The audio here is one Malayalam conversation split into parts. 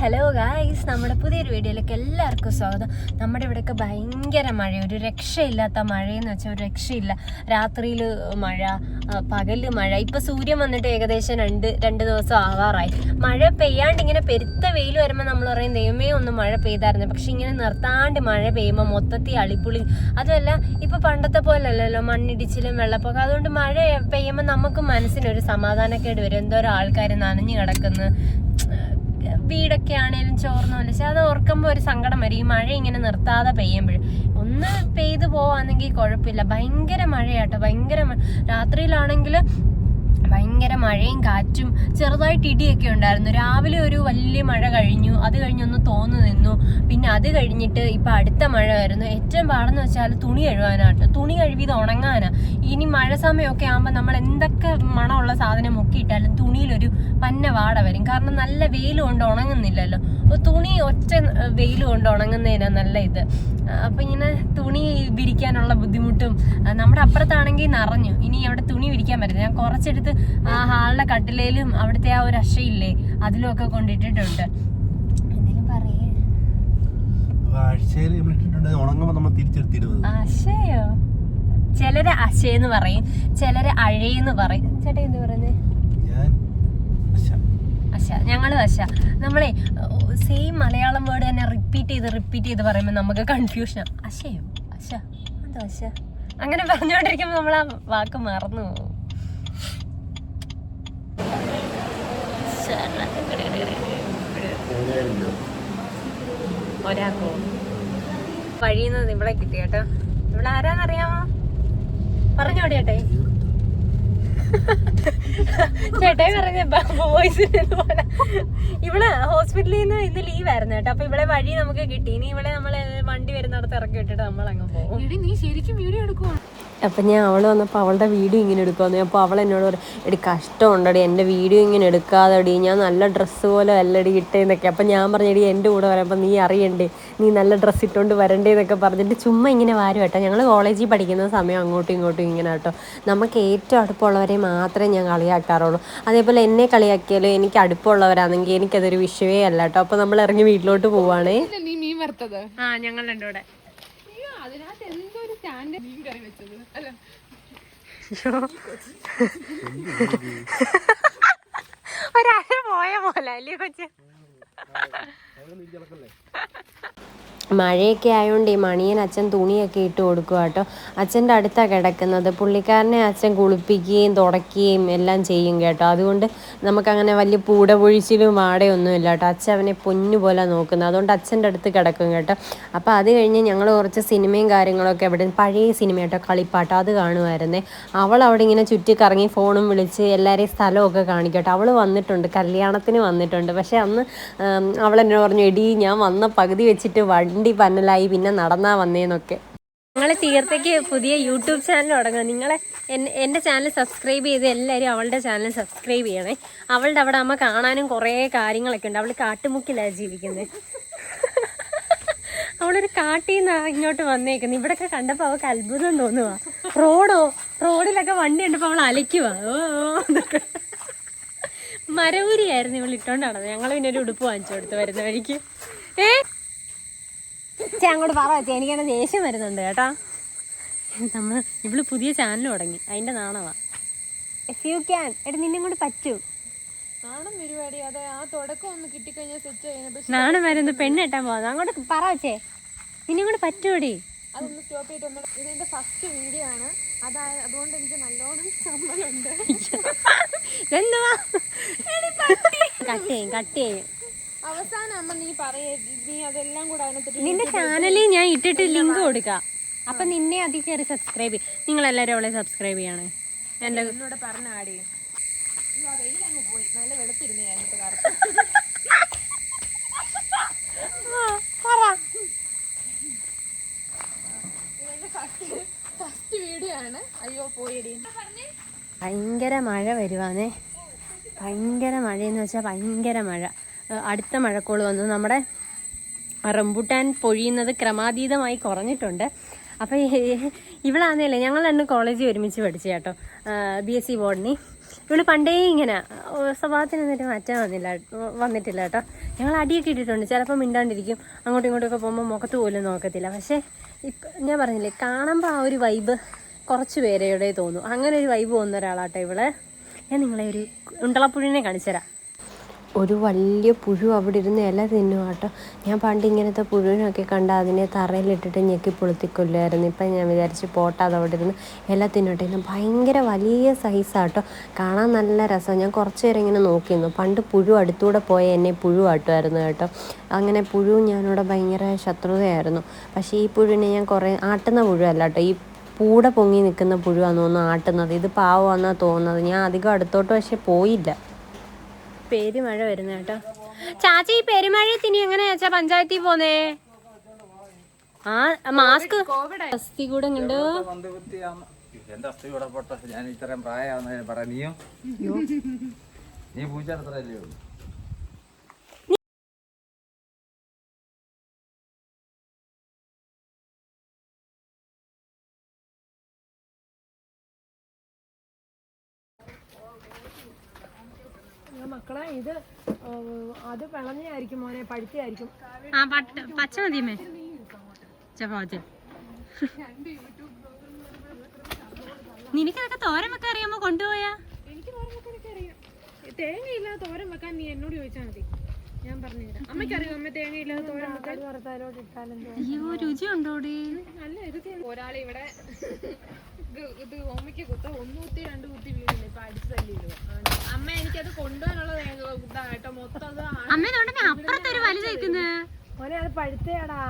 ഹലോ ഗായ്സ് നമ്മുടെ പുതിയൊരു വീഡിയോയിലേക്ക് എല്ലാവർക്കും സ്വാഗതം. നമ്മുടെ ഇവിടെയൊക്കെ ഭയങ്കര മഴ ഒരു രക്ഷയില്ലാത്ത മഴയെന്ന് വെച്ചാൽ ഒരു രക്ഷയില്ല. രാത്രിയിൽ മഴ പകൽ മഴ. ഇപ്പം സൂര്യൻ വന്നിട്ട് ഏകദേശം രണ്ട് രണ്ട് ദിവസം ആവാറായി. മഴ പെയ്യാണ്ട് ഇങ്ങനെ പെരുത്ത വെയിൽ വരുമ്പോൾ നമ്മൾ പറയും ദൈവമേ ഒന്ന് മഴ പെയ്തായിരുന്നു. പക്ഷെ ഇങ്ങനെ നിർത്താണ്ട് മഴ പെയ്യുമ്പോൾ മൊത്തത്തിൽ അളിപ്പുളി അതുമല്ല ഇപ്പോൾ പണ്ടത്തെ പോലല്ലല്ലോ മണ്ണിടിച്ചിലും വെള്ളപ്പൊക്കം. അതുകൊണ്ട് മഴ പെയ്യുമ്പോൾ നമുക്ക് മനസ്സിനൊരു സമാധാനക്കേട് വരും. എന്തോരം ആൾക്കാർ നനഞ്ഞു കിടക്കുന്നു. വീടൊക്കെ ആണേലും ചോർന്നു പക്ഷെ അത് ഓർക്കുമ്പോൾ ഒരു സങ്കടം വരും. ഈ മഴ ഇങ്ങനെ നിർത്താതെ പെയ്യുമ്പോൾ ഒന്ന് പെയ്തു പോവാണെങ്കിൽ കുഴപ്പമില്ല ഭയങ്കര മഴയാട്ടോ. ഭയങ്കര രാത്രിയിലാണെങ്കിൽ ഭയങ്കര മഴയും കാറ്റും ചെറുതായിട്ട് ഇടിയൊക്കെ ഉണ്ടായിരുന്നു. രാവിലെ ഒരു വലിയ മഴ കഴിഞ്ഞു. അത് കഴിഞ്ഞൊന്ന് തോന്നു നിന്നു. പിന്നെ അത് കഴിഞ്ഞിട്ട് ഇപ്പൊ അടുത്ത മഴ വരുന്നു. ഏറ്റവും പാടെന്ന് വെച്ചാൽ തുണി കഴുകാനാട്ടോ തുണി ഉണങ്ങാനാ ഇനി മഴ സമയമൊക്കെ ആകുമ്പോൾ നമ്മൾ എന്തൊക്കെ മണമുള്ള സാധനം മുക്കിയിട്ടാലും തുണിയിലൊരു പന്ന വാട വരും. കാരണം നല്ല വെയിൽ കൊണ്ട് ഉണങ്ങുന്നില്ലല്ലോ. അപ്പോൾ തുണി ഒറ്റ വെയിൽ കൊണ്ട് ഉണങ്ങുന്നതിനാണ് നല്ല ഇത്. അപ്പോൾ ഇങ്ങനെ തുണി വിരിക്കാനുള്ള ബുദ്ധിമുട്ടും നമ്മുടെ അപ്പുറത്താണെങ്കിൽ നിറഞ്ഞു. ഇനി അവിടെ തുണി വിരിക്കാൻ പറ്റില്ല. ഞാൻ കുറച്ചെടുത്ത് ആ ഹാളിലെ കട്ടിലേലും അവിടുത്തെ ആ ഒരു അശയില്ലേ അതിലും ഒക്കെ കൊണ്ടിട്ടിട്ടുണ്ട് ആഴ്ചയിൽ നമ്മൾ ഇട്ടിട്ടുണ്ട്. ഉണങ്ങുമ്പോൾ നമ്മൾ തിരിച്ചെടുത്തിടുന്നത് അശയോ? ചിലര് അശയെന്ന് പറയും ചിലര് അഴയെന്ന് പറയും. ചേട്ടാ എന്ത് പറയുന്നത് അശ. ഞങ്ങളും അശ. നമ്മളെ സെയിം മലയാളം വേർഡ് തന്നെ റിപ്പീറ്റ് ചെയ്ത് റിപ്പീറ്റ് ചെയ്ത് പറയുമ്പോൾ നമുക്ക് കൺഫ്യൂഷൻ അശയോ? അശ. എന്തോ അശ? അങ്ങനെ പറഞ്ഞുകൊണ്ടിരിക്കുമ്പോൾ നമ്മൾ ആ വാക്ക് മറന്നു പോകും. വഴിയിൽ വഴിയുന്നത് ഇവിടെ കിട്ടി കേട്ടോ. ഇവിടെ ആരാന്നറിയാമോ? പറഞ്ഞോടി ചേട്ടേ ചേട്ടായി പറഞ്ഞ വോയിസ് പോലെ. ഇവൾ ഹോസ്പിറ്റലിൽ നിന്ന് ഇന്ന് ലീവ് ആയിരുന്നു കേട്ടോ. അപ്പൊ ഇവിടെ വഴി നമുക്ക് കിട്ടി. ഇനി ഇവിടെ നമ്മൾ വണ്ടി വരുന്നിടത്ത് ഇറക്കി വിട്ടിട്ട് നമ്മൾ അങ്ങ് പോകും എടി നീ ശരിക്കും വീഡിയോ എടുക്കുവാണ് അപ്പം ഞാൻ അവൾ വന്നപ്പോൾ അവളുടെ വീഡിയോ ഇങ്ങനെ എടുക്കുമെന്ന് അപ്പോൾ അവൾ എന്നോട് പറയും എടി കഷ്ടമുണ്ടടി. എന്റെ വീഡിയോ ഇങ്ങനെ എടുക്കാതെടി. ഞാൻ നല്ല ഡ്രസ്സ് പോലെ അല്ലടി ഇട്ടേന്നൊക്കെ. അപ്പം ഞാൻ പറഞ്ഞടി എന്റെ കൂടെ വരുമ്പോൾ നീ അറിയണ്ടേ? നീ നല്ല ഡ്രസ്സ് ഇട്ടുകൊണ്ട് വരണ്ടേ എന്നൊക്കെ പറഞ്ഞിട്ട് ചുമ്മാ ഇങ്ങനെ വാരും കേട്ടോ. ഞങ്ങൾ കോളേജിൽ പഠിക്കുന്ന സമയം അങ്ങോട്ടും ഇങ്ങോട്ടും ഇങ്ങനെ കേട്ടോ. നമുക്ക് ഏറ്റവും അടുപ്പമുള്ളവരെ മാത്രമേ ഞാൻ കളിയാക്കാറുള്ളൂ. അതേപോലെ എന്നെ കളിയാക്കിയാലും എനിക്ക് അടുപ്പമുള്ളവരാണെങ്കിൽ എനിക്കതൊരു വിഷയമേ അല്ല കേട്ടോ. അപ്പോൾ നമ്മൾ ഇറങ്ങി വീട്ടിലോട്ട് പോവാണേ. ആ ഞങ്ങൾ രണ്ടുകൂടെ അയ്യോ അതിനകത്ത് എന്തോ ഒരു സ്റ്റാൻഡ് മീൻ കറി വെച്ചത്. അല്ല. ഒരര പോയ പോലെ അല്ലേ കൊച്ചു? മഴയൊക്കെ ആയതുകൊണ്ട് ഈ മണിയൻ അച്ഛൻ തുണിയൊക്കെ ഇട്ട് കൊടുക്കുക കേട്ടോ അച്ഛന്റെ അടുത്താണ് കിടക്കുന്നത്. പുള്ളിക്കാരനെ അച്ഛൻ കുളിപ്പിക്കുകയും തുടയ്ക്കുകയും എല്ലാം ചെയ്യും കേട്ടോ. അതുകൊണ്ട് നമുക്കങ്ങനെ വലിയ പൂട പൊഴിച്ചിലും വാടയൊന്നും ഇല്ല കേട്ടോ അച്ഛൻ അവനെ പൊന്നുപോലെ നോക്കുന്നത് അതുകൊണ്ട് അച്ഛന്റെ അടുത്ത് കിടക്കും കേട്ടോ. അപ്പോൾ അത് കഴിഞ്ഞ് ഞങ്ങൾ കുറച്ച് സിനിമയും കാര്യങ്ങളൊക്കെ അവിടെ പഴയ സിനിമ കേട്ടോ കളിപ്പാട്ട് അത് കാണുമായിരുന്നേ. അവൾ അവിടെ ഇങ്ങനെ ചുറ്റി കറങ്ങി ഫോണും വിളിച്ച് എല്ലാവരെയും സ്ഥലമൊക്കെ കാണിക്കട്ടോ അവൾ വന്നിട്ടുണ്ട്. കല്യാണത്തിന് വന്നിട്ടുണ്ട്. പക്ഷേ അന്ന് അവൾ എന്നോട് പറഞ്ഞു എടി ഞാൻ വന്ന പകുതി വെച്ചിട്ട് വണ്ടി പന്നലായി പിന്നെ നടന്നാ വന്നേന്നൊക്കെ. ഞങ്ങളെ തീർത്തേക്ക് പുതിയ യൂട്യൂബ് ചാനൽ തുടങ്ങുക നിങ്ങളെ എന്റെ ചാനൽ സബ്സ്ക്രൈബ് ചെയ്ത് എല്ലാവരും അവളുടെ ചാനൽ സബ്സ്ക്രൈബ് ചെയ്യണേ. അവളുടെ അവിടെ അമ്മ കാണാനും കുറേ കാര്യങ്ങളൊക്കെ ഉണ്ട്. അവൾ കാട്ടുമുക്കിലാണ് ജീവിക്കുന്നത് അവളൊരു കാട്ടിൽ നിന്ന് ഇങ്ങോട്ട് വന്നേക്കുന്നത് ഇവിടൊക്കെ കണ്ടപ്പോൾ അവൾക്ക് അത്ഭുതം തോന്നുവാ. റോഡോ റോഡിലൊക്കെ വണ്ടി കണ്ടപ്പോൾ അവൾ അലയ്ക്കുവാ. ഓ ഓ മരവൂരിയായിരുന്നു ഇവൾ ഇട്ടോണ്ട് നടന്നത്. ഞങ്ങൾ പിന്നെ ഒരു ഉടുപ്പ് വാങ്ങിച്ചു കൊടുത്തു വരുന്ന വഴിക്ക്. ഏ? അങ്ങോട്ട് പറ ചേ എനിക്കങ്ങനെ ദേഷ്യം വരുന്നുണ്ട് കേട്ടാ. നമ്മൾ ഇവൾ പുതിയ ചാനൽ തുടങ്ങി. അതിന്റെ നാണവാ. എഫ് യു ക്യാൻ എടാ നിന്നെ കൊണ്ട് പറ്റൂ. നാണം വരുന്നത് പെണ്ണ് പോകാം അങ്ങോട്ട് പറ വെച്ചേ നിന്നെ കൊണ്ട് പറ്റൂടി. അതൊന്ന് സ്റ്റോപ്പ് ചെയ്തിട്ട് ഒന്ന് ഇതെന്റെ ഫസ്റ്റ് വീഡിയോ ആണ്. അതായ അതുകൊണ്ട് എനിക്ക് നല്ലോണം ചമ്മലുണ്ട്. ഇതെന്തുവാ? കട്ട് ചെയ്യും കട്ട് ചെയ്യും. അവസാനം അമ്മ നീ പറയേ നീ അതെല്ലാം കൂടെ അതിനകത്ത് നിന്റെ ചാനലിൽ ഞാൻ ഇട്ടിട്ട് ലിങ്ക് കൊടുക്കാം. അപ്പൊ നിന്നെ അതിൽ കയറി സബ്സ്ക്രൈബ് ചെയ്യും. നിങ്ങൾ എല്ലാവരും അവളെ സബ്സ്ക്രൈബ് ചെയ്യാണ്. എന്റെ എന്നോട് പറഞ്ഞ ആടി. വെയിലങ്ങ് പോയി. നല്ല വെളുത്തിരുന്നു ഞാൻ ഇതെന്റെ ഫസ്റ്റ് ഫസ്റ്റ് വീഡിയോ ആണ് അയ്യോ പോയടി ഭയങ്കര മഴ വരുവാന്നേ ഭയങ്കര മഴയെന്ന് വെച്ചാൽ ഭയങ്കര മഴ. അടുത്ത മഴക്കോൾ വന്നു. നമ്മുടെ റംബുട്ടാൻ പൊഴിയുന്നത് ക്രമാതീതമായി കുറഞ്ഞിട്ടുണ്ട്. അപ്പോൾ ഇവളാന്നല്ലേ ഞങ്ങൾ തന്നെ കോളേജിൽ ഒരുമിച്ച് പഠിച്ചു കേട്ടോ. ബി എസ് സി ബോർഡിനി ഇവൾ പണ്ടേ ഇങ്ങനെ സ്വഭാവത്തിന് എന്നിട്ട് മാറ്റാൻ വന്നില്ല വന്നിട്ടില്ല കേട്ടോ. ഞങ്ങൾ അടിയൊക്കെ ഇട്ടിട്ടുണ്ട്. ചിലപ്പോൾ മിണ്ടാണ്ടിരിക്കും. അങ്ങോട്ടും ഇങ്ങോട്ടും ഒക്കെ പോകുമ്പോൾ മുഖത്ത് പോലും നോക്കത്തില്ല. പക്ഷേ ഇപ്പം ഞാൻ പറഞ്ഞില്ലേ കാണുമ്പോൾ ആ ഒരു വൈബ് കുറച്ച് പേരുടെ തോന്നും. അങ്ങനെ ഒരു വൈബ് തോന്നുന്ന ഒരാളാട്ടോ ഇവൾ. ഞാൻ നിങ്ങളെ ഒരു ഉണ്ടളപ്പുഴിനെ കാണിച്ചു തരാം ഒരു വലിയ പുഴു അവിടെ ഇരുന്ന് ഇല തിന്നും കേട്ടോ. ഞാൻ പണ്ട് ഇങ്ങനത്തെ പുഴുവിനൊക്കെ കണ്ട അതിനെ തറയിലിട്ടിട്ട് ഞെക്കി പൊളുത്തിക്കൊല്ലായിരുന്നു ഇപ്പം ഞാൻ വിചാരിച്ച് പോട്ടെ അത് അവിടെ ഇരുന്ന് ഇല തിന്നോട്ടെ. ഇന്ന് ഭയങ്കര വലിയ സൈസാട്ടോ കാണാൻ നല്ല രസം ഞാൻ കുറച്ച് നേരം ഇങ്ങനെ നോക്കിയിരുന്നു. പണ്ട് പുഴു അടുത്തൂടെ പോയ എന്നെ പുഴു ആട്ടുമായിരുന്നു കേട്ടോ. അങ്ങനെ പുഴു ഞാനിവിടെ ഭയങ്കര ശത്രുതയായിരുന്നു. പക്ഷേ ഈ പുഴുവിനെ ഞാൻ കുറേ ആട്ടുന്ന പുഴുവല്ല കേട്ടോ. ഈ പൂടെ പൊങ്ങി നിൽക്കുന്ന പുഴുവാണെന്ന് തോന്നുന്നു ആട്ടുന്നത്. ഇത് പാവമാണെന്നാണ് തോന്നുന്നത്. ഞാൻ അധികം അടുത്തോട്ട് പക്ഷേ പോയില്ല. പെരുമഴ വരുന്ന കേട്ടോ. ചാച്ചി ഈ പെരുമഴയത്ത് ഇനി എങ്ങനെയാ ചാ പഞ്ചായത്തിൽ പോന്നേ? ആ മാസ്ക് അസ്ഥി കൂടെ ഉണ്ട് മന്ദബുദ്ധിയാന്ന് എന്റെ അസ്ഥി വിടപ്പെട്ട ഞാൻ ഇത്രയും പ്രായമാണെന്ന് പറയാം. നീയോ? നീ പൂച്ച അത്രയല്ലേ ഉള്ളൂ. മക്കളെ ഇത് അത് പിളഞ്ഞായിരിക്കും മോനെ പഠിച്ചായിരിക്കും ആ പട്ട് പച്ച മതിയമ്മേ. ചപ്പാത്തി. നിനക്കതൊക്കെ തോരൻ വെക്കാൻ അറിയാമോ? കൊണ്ടുപോയാ? എനിക്ക് തോരൻ വെക്കാനൊക്കെ അറിയാം. തേങ്ങയില്ലാതെ തോരൻ വെക്കാൻ നീ എന്നോട് ചോദിച്ചാൽ മതി. ഞാൻ പറഞ്ഞുതരാം. അമ്മയ്ക്കറിയോ? അമ്മ തേങ്ങയില്ലാതെ തോരൻ വെക്കാൻ? അയ്യോ രുചി ഉണ്ടോടി നല്ല രുചി ഒരാളിവിടെ ഇത് ഇത് ഓമയ്ക്ക് കുത്ത. ഒന്ന് കുത്തി രണ്ട് കുത്തി വീണില്ല? ഇപ്പൊ അടിച്ചു തല്ലിയിടുക അമ്മ എനിക്കത് കൊണ്ടുപോകാനുള്ള ഇതാട്ടോ മൊത്തം അത് അമ്മ അപ്പുറത്തൊരു മോനെ അത് പഴുത്തയാടാ.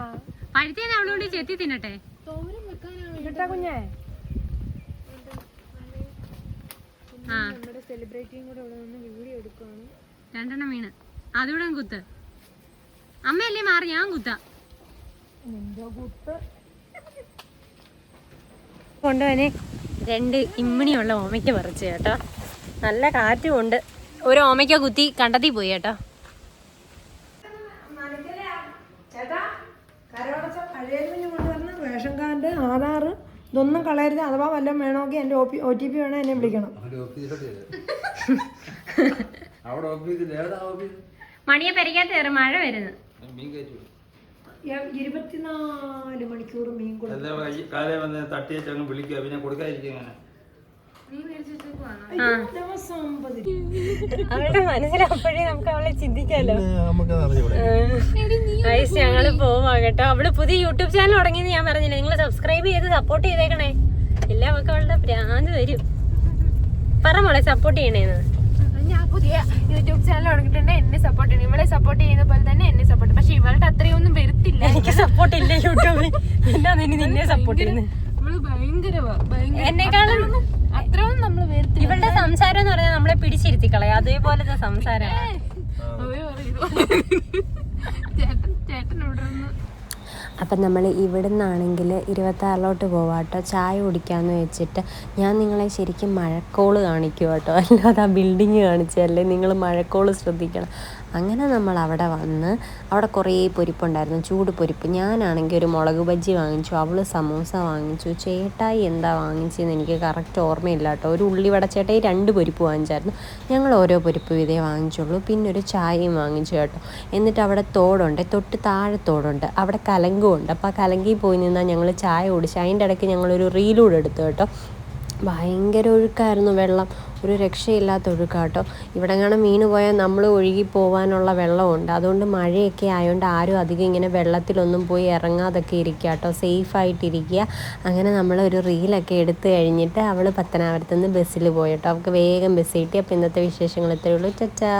പഴുത്തേന്ന് അവളുകൊണ്ട് ചെത്തി തിന്നട്ടെ. തോരൻ വെക്കാനാണ് കേട്ടാ കുഞ്ഞേ. നമ്മുടെ സെലിബ്രിറ്റിയും കൂടെ ഇവിടെ നിന്ന് വീഡിയോ എടുക്കുകയാണ്. രണ്ടെണ്ണം വീണ്. അതുകൂടെ കുത്ത്. അമ്മയല്ലേ മാറി? ഞാൻ കുത്താം. കൊണ്ടുപോനെ രണ്ട് ഇമ്മിണിയുള്ള ഓമയ്ക്ക പറിച്ചു കേട്ടോ. നല്ല കാറ്റും ഉണ്ട് ഒരു ഓമയ്ക്ക കുത്തി കണ്ടത്തി പോയി കേട്ടോ. റേഷൻ കാർഡ് ആധാർ ഇതൊന്നും കളയരുത്. അഥവാ വല്ലതും വേണമെങ്കിൽ എന്റെ ഒ ടി പി വേണേൽ എന്നെ വിളിക്കണം. മണിയെ പെരക്കാത്ത മഴ വരുന്നു. ഇരുപത്തിനാല് മണിക്കൂർ മീൻ എല്ലാം കാലേ വന്ന് തട്ടിയേച്ച് അങ്ങ് വിളിക്കുക പിന്നെ കൊടുക്കാതിരിക്കും അവളുടെ മനസ്സിലപ്പോഴേ നമുക്ക് അവളെ ചിന്തിക്കാലോ. ഐസ് ഞങ്ങൾ പോവാ കേട്ടോ. അവൾ പുതിയ യൂട്യൂബ് ചാനൽ തുടങ്ങിയെന്ന് ഞാൻ പറഞ്ഞില്ല? നിങ്ങൾ സബ്സ്ക്രൈബ് ചെയ്ത് സപ്പോർട്ട് ചെയ്തേക്കണേ. ഇല്ല മക്കളുടെ അവളുടെ ഭ്രാന്ത് വരും. പറ മോളെ സപ്പോർട്ട് ചെയ്യണേന്ന്. ഞാൻ പുതിയ യൂട്യൂബ് ചാനൽ തുടങ്ങിയിട്ടുണ്ട്. എന്നെ സപ്പോർട്ട് ചെയ്യണം. ഇവളെ സപ്പോർട്ട് ചെയ്യുന്ന പോലെ തന്നെ എന്നെ സപ്പോർട്ട് പക്ഷെ ഇവളുടെ അത്രയൊന്നും വരുത്തില്ല. എനിക്ക് സപ്പോർട്ട് ഇല്ല യൂട്യൂബിൽ. നിന്നെ നിന്നെ സപ്പോർട്ട് ചെയ്യുന്നത് എന്നെക്കാളും അത്രയൊന്നും നമ്മൾ വരുത്തില്ല. ഇവളുടെ സംസാരം എന്ന് പറഞ്ഞാൽ നമ്മളെ പിടിച്ചിരുത്തിക്കളയാ. അതേപോലത്തെ സംസാരം. ചേട്ടൻ ചേട്ടൻ ഇവിടെ അപ്പം നമ്മൾ ഇവിടെ നിന്നാണെങ്കിൽ ഇരുപത്താറിലോട്ട് പോവാം കേട്ടോ. ചായ കുടിക്കാമെന്ന് വെച്ചിട്ട് ഞാൻ നിങ്ങളെ ശരിക്കും മഴക്കോൾ കാണിക്കുക കേട്ടോ. അല്ലാതെ ആ ബിൽഡിങ് കാണിച്ചല്ലേ നിങ്ങൾ മഴക്കോൾ ശ്രദ്ധിക്കണം. അങ്ങനെ നമ്മൾ അവിടെ വന്ന് അവിടെ കുറേ പൊരിപ്പുണ്ടായിരുന്നു. ചൂട് പൊരിപ്പ്. ഞാനാണെങ്കിൽ ഒരു മുളക് ബജ്ജി വാങ്ങിച്ചു അവൾ സമൂസ വാങ്ങിച്ചു. ചേട്ടായി എന്താ വാങ്ങിച്ചതെന്ന് എനിക്ക് കറക്റ്റ് ഓർമ്മയില്ല കേട്ടോ. ഒരു ഉള്ളിവട ചേട്ടായി രണ്ട് പൊരിപ്പ് വാങ്ങിച്ചായിരുന്നു. ഞങ്ങൾ ഓരോ പൊരിപ്പ് വിധേ വാങ്ങിച്ചുള്ളൂ. പിന്നെ ഒരു ചായയും വാങ്ങിച്ചു കേട്ടോ. എന്നിട്ട് അവിടെ തോടുണ്ട് തൊട്ട് താഴെ തോടുണ്ട്. അവിടെ കലങ്കുമുണ്ട് അപ്പോൾ ആ കലങ്കിൽ പോയി നിന്നാൽ ഞങ്ങൾ ചായ കുടിച്ച് അതിന്റെ ഇടയ്ക്ക് ഞങ്ങളൊരു റീലൂടെ എടുത്തു കേട്ടോ. ഭയങ്കര ഒഴുക്കായിരുന്നു വെള്ളം. ഒരു രക്ഷയില്ലാത്ത ഒഴുക്കാട്ടോ ഇവിടെ കാണാൻ മീൻ പോയാൽ നമ്മൾ ഒഴുകി പോകാനുള്ള വെള്ളമുണ്ട്. അതുകൊണ്ട് മഴയൊക്കെ ആയതുകൊണ്ട് ആരും അധികം ഇങ്ങനെ വെള്ളത്തിലൊന്നും പോയി ഇറങ്ങാതൊക്കെ ഇരിക്കുക കേട്ടോ സേഫായിട്ടിരിക്കുക അങ്ങനെ നമ്മൾ ഒരു റീലൊക്കെ എടുത്ത് കഴിഞ്ഞിട്ട് അവൾ പത്തനാപുരത്ത് നിന്ന് ബസ്സിൽ പോയിട്ടോ അവൾക്ക് വേഗം ബസ് കിട്ടി. അപ്പോൾ ഇന്നത്തെ വിശേഷങ്ങൾ ഇത്രയേ ഉള്ളൂ. ചച്ചാ